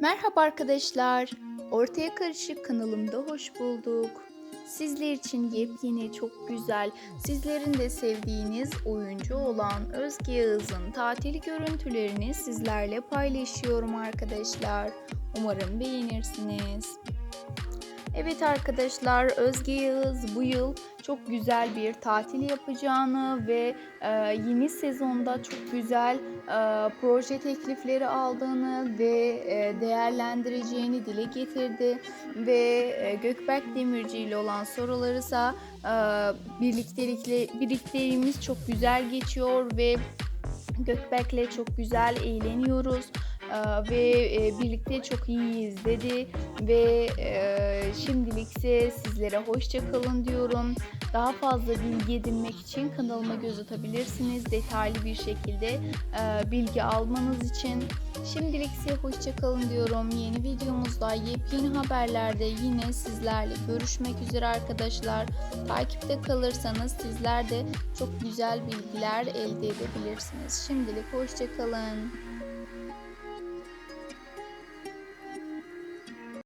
Merhaba arkadaşlar. Ortaya Karışık kanalımda hoş bulduk. Sizler için yepyeni, çok güzel, sizlerin de sevdiğiniz oyuncu olan Özge Yağız'ın tatil görüntülerini sizlerle paylaşıyorum arkadaşlar. Umarım beğenirsiniz. Evet arkadaşlar Özge Yağız bu yıl çok güzel bir tatil yapacağını ve e, yeni sezonda çok güzel e, proje teklifleri aldığını ve e, değerlendireceğini dile getirdi ve e, Gökberk Demirci ile olan soruları ise birlikteliğimiz çok güzel geçiyor ve Gökberk'le çok güzel eğleniyoruz ve e, birlikte çok iyiyiz dedi ve e, şimdilikse sizlere hoşça kalın diyorum. Daha fazla bilgi edinmek için kanalıma göz atabilirsiniz. Detaylı bir şekilde e, bilgi almanız için. Şimdilik size hoşça kalın diyorum. Yeni videomuzda yepyeni haberlerde yine sizlerle görüşmek üzere arkadaşlar. Takipte kalırsanız sizler de çok güzel bilgiler elde edebilirsiniz. Şimdilik hoşça kalın.